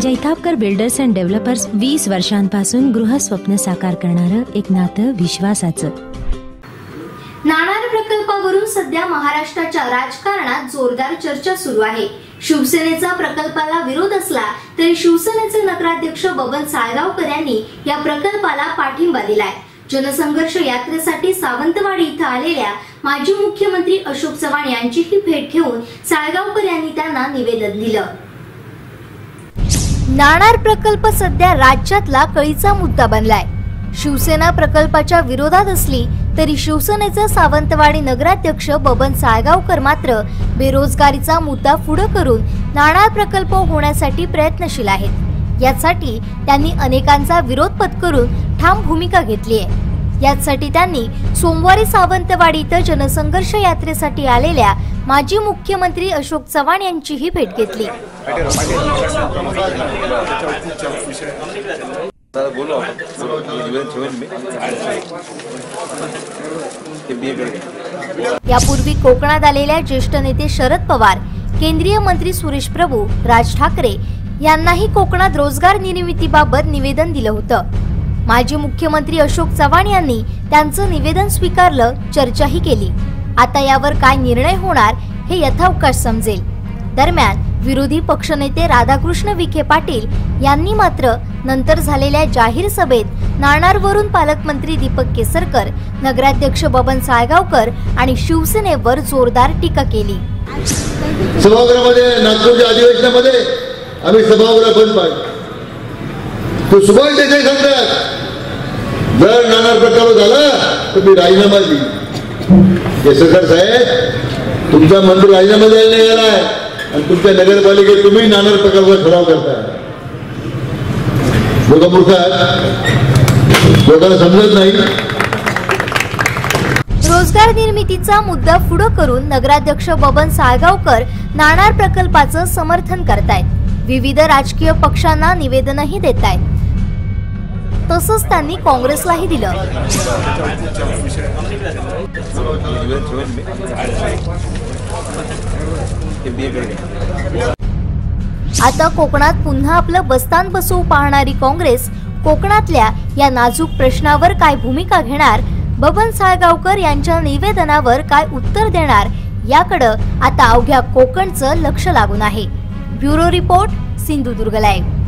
Jaitapkar builders and developers वीस वर्षांपासून गृहस्वप्न साकार करणारं एक नातं विश्वासाचं. नाणार प्रकल्पावरून सध्या महाराष्ट्राच्या राजकारणात जोरदार चर्चा सुरू आहे. शिवसेनेचा प्रकल्पाला विरोध असला तरी शिवसेनेचे नगराध्यक्ष बबन साळगावकर यांनी या प्रकल्पाला पाठिंबा दिलाय. जनसंघर्ष यात्रेसाठी सावंतवाडी इथं आलेल्या माजी मुख्यमंत्री अशोक चव्हाण यांचीही भेट घेऊन साळगावकर यांनी त्यांना निवेदन दिलं. नाणार प्रकल्प सध्या राज्यातला कळीचा मुद्दा बनलाय. शिवसेना प्रकल्पाच्या विरोधात असली तरी शिवसेनेचे सावंतवाडी नगराध्यक्ष बबन साळगावकर मात्र बेरोजगारीचा मुद्दा पुढे करून नाणार प्रकल्प होण्यासाठी प्रयत्नशील आहेत. यासाठी त्यांनी अनेकांचा विरोध पत्करून ठाम भूमिका घेतली आहे. यासाठी त्यांनी सोमवारी सावंतवाडी इथं जनसंघर्ष यात्रेसाठी आलेल्या माजी मुख्यमंत्री अशोक चव्हाण यांचीही भेट घेतली. यापूर्वी कोकणात आलेल्या ज्येष्ठ नेते शरद पवार केंद्रीय मंत्री सुरेश प्रभू राज ठाकरे यांनाही कोकणात रोजगार निर्मितीबाबत निवेदन दिलं होतं. माजी मुख्यमंत्री अशोक चव्हाण यांनी त्यांचं निवेदन स्वीकारलं चर्चाही केली. आता यावर काय निर्णय होणार हे यथावकाश समजेल. दरम्यान विरोधी पक्षनेते राधाकृष्ण विखे पाटील यांनी मात्र नंतर झालेल्या जाहीर सभेत नाणारवरून पालकमंत्री दीपक केसरकर नगराध्यक्ष बबन साळगावकर आणि शिवसेनेवर जोरदार टीका केली. सभागृहामध्ये नागपूरच्या अधिवेशनामध्ये आम्ही सभागृह बंद पाडलं. तो सुभाष देसाई सांगतात जर नाणार प्रकार झाला? तर मी राजीनामा देईन. केसरकर साहेब तुमचा मंत्री राजीनामा द्यायला नाही गेलाय आणि तुमच्या नगरपालिकेत तुम्ही नाणार प्रकारचा ठराव करताय. लोक मूर्ख लोकांना समजत नाही. रोजगार निर्मितीचा मुद्दा पुढे करून नगराध्यक्ष बबन साळगावकर नाणार प्रकल्पाचं समर्थन करतायत. विविध राजकीय पक्षांना निवेदनही देत आहेत तसंच त्यांनी काँग्रेसलाही दिलं. आता कोकणात पुन्हा आपलं बस्तान बसवू पाहणारी काँग्रेस कोकणातल्या या नाजूक प्रश्नावर काय भूमिका घेणार? बबन साळगावकर यांच्या निवेदनावर काय उत्तर देणार? याकडं आता अवघ्या कोकणचं लक्ष लागून आहे. Bureau report Sindhudurg live.